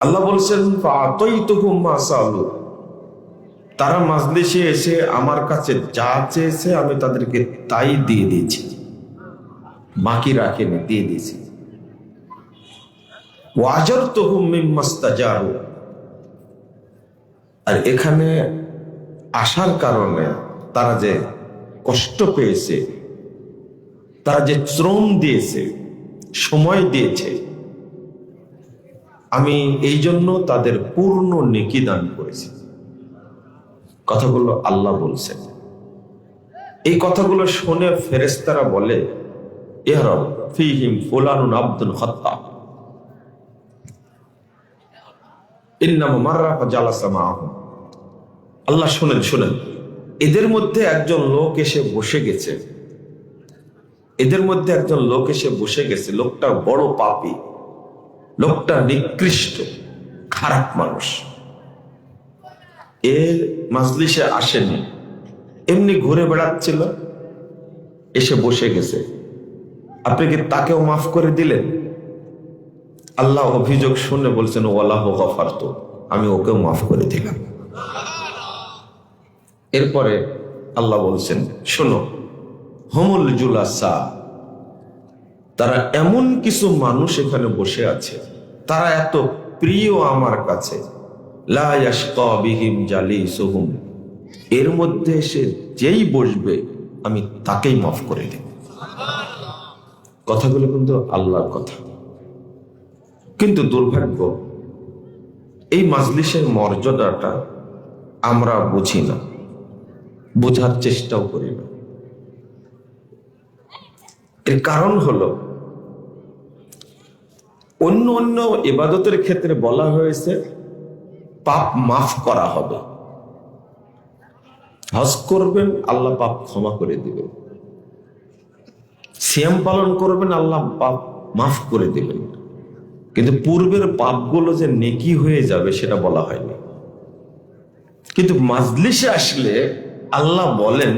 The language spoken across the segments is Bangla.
আল্লাহ বলছেন। তারা মাজলিসে এসে আমার কাছে যা চেয়েছে আমি তাদেরকে তাই দিয়ে দিয়েছি। বাকি রাখেনি দিয়ে দিয়েছি। ওয়াজার তহুম মিম্মাস্তাজারু আর এখানে আসার কারণে তারা যে কষ্ট পেয়েছে, তারা যে শ্রম দিয়েছে, সময় দিয়েছে আমি এই জন্য তাদের পূর্ণ নেকি দান করেছি। কথাগুলো আল্লাহ বলছেন। এই কথাগুলো শুনে ফেরেস্তারা বলে আল্লাহ শুনেন শুনেন। এদের মধ্যে একজন লোক এসে বসে গেছে। এদের মধ্যে একজন লোক এসে বসে গেছে। লোকটা বড় পাপী। লোকটা নিকৃষ্ট, খারাপ মানুষ। এর মাজলিসে আসেনি। এমনি ঘুরে বেড়াচ্ছিল, এসে বসে গেছে। আপনি কি তাকেও মাফ করে দিলেন? আল্লাহ অভিযোগ শুনে বলছেন, ওয়ালাহ তো আমি ওকেও মাফ করে দিলাম। এরপরে আল্লাহ বলছেন, শোনো, হমুল জুলাসা, তারা এমন কিছু মানুষ এখানে বসে আছে তারা এত প্রিয় আমার কাছে। এর মধ্যে এসে যেই বসবে, আমি তাকেই মাফ করে দেব। কথাগুলো কিন্তু আল্লাহর কথা। কিন্তু দুর্ভাগ্য, এই মাজলিসের মর্যাদাটা আমরা বুঝি না। বোঝার চেষ্টাও করি না। এর কারণ হলো অন্য অন্য এবাদতের ক্ষেত্রে বলা হয়েছে, পাপ মাফ করা হবে। হজ করবেন, আল্লাহ পাপ ক্ষমা করে দিবেন। সিয়াম পালন করবেন, আল্লাহ পাপ মাফ করে দিবেন। কিন্তু পূর্বের পাপগুলো যে নেকি হয়ে যাবে, সেটা বলা হয়নি। কিন্তু মাজলিসে আসলে আল্লাহ বলেন,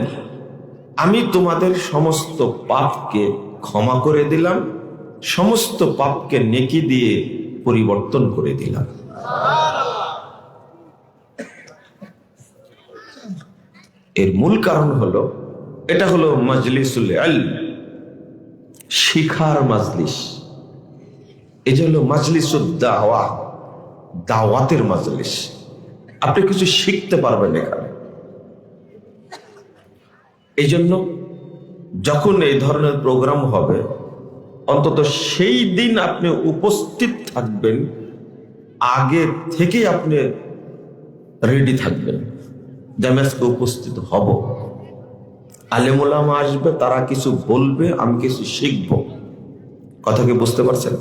আমি তোমাদের সমস্ত পাপকে ক্ষমা করে দিলাম সমস্ত পাপকে নেকি দিয়ে পরিবর্তন করে দিলাম। এর মূল কারণ হলো, এটা হলো মাজলিসুল ইলম, শিখার মাজলিস। যে হলো মাজলিসুদ দাওয়া, দাওয়াতের মাজলিস। আপনি কিছু শিখতে পারবেন এখানে। এই জন্য যখন এই ধরনের প্রোগ্রাম হবে অন্তত সেই দিন আপনি উপস্থিত থাকবেন, আগে থেকে আপনি রেডি থাকবেন ড্যামেজকে উপস্থিত হব। আলেমুলামা আসবে, তারা কিছু বলবে, আমি কিছু শিখব। কথা কি বুঝতে পারছেন?